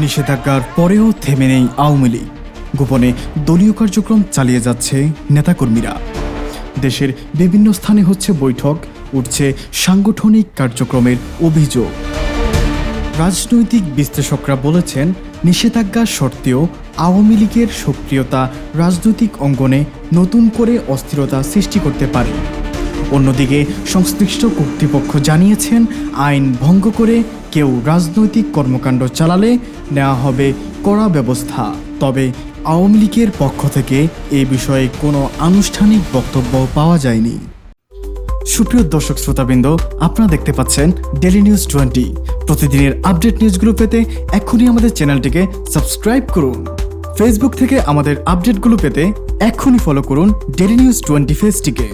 নিষেধাজ্ঞার পরেও থেমে নেই আওয়ামী লীগ। গোপনে দলীয় কার্যক্রম চালিয়ে যাচ্ছে নেতাকর্মীরা। দেশের বিভিন্ন স্থানে হচ্ছে বৈঠক, উঠছে সাংগঠনিক কার্যক্রমের অভিযোগ। রাজনৈতিক বিশ্লেষকরা বলেছেন, নিষেধাজ্ঞা সত্ত্বেও আওয়ামী লীগের সক্রিয়তা রাজনৈতিক অঙ্গনে নতুন করে অস্থিরতা সৃষ্টি করতে পারে। অন্যদিকে সংশ্লিষ্ট কর্তৃপক্ষ জানিয়েছেন, আইন ভঙ্গ করে কেউ রাজনৈতিক কর্মকাণ্ড চালালে নেওয়া হবে কড়া ব্যবস্থা। তবে আওয়ামী লীগের পক্ষ থেকে এ বিষয়ে কোনো আনুষ্ঠানিক বক্তব্য পাওয়া যায়নি। সুপ্রিয় দর্শক শ্রোতাবৃন্দ, আপনারা দেখতে পাচ্ছেন ডেলি নিউজ টোয়েন্টি প্রতিদিনের আপডেট নিউজগুলো পেতে এক্ষুনি আমাদের চ্যানেলটিকে সাবস্ক্রাইব করুন। ফেসবুক থেকে আমাদের আপডেটগুলো পেতে এখনই ফলো করুন ডেলি নিউজ টোয়েন্টি ফেজটিকে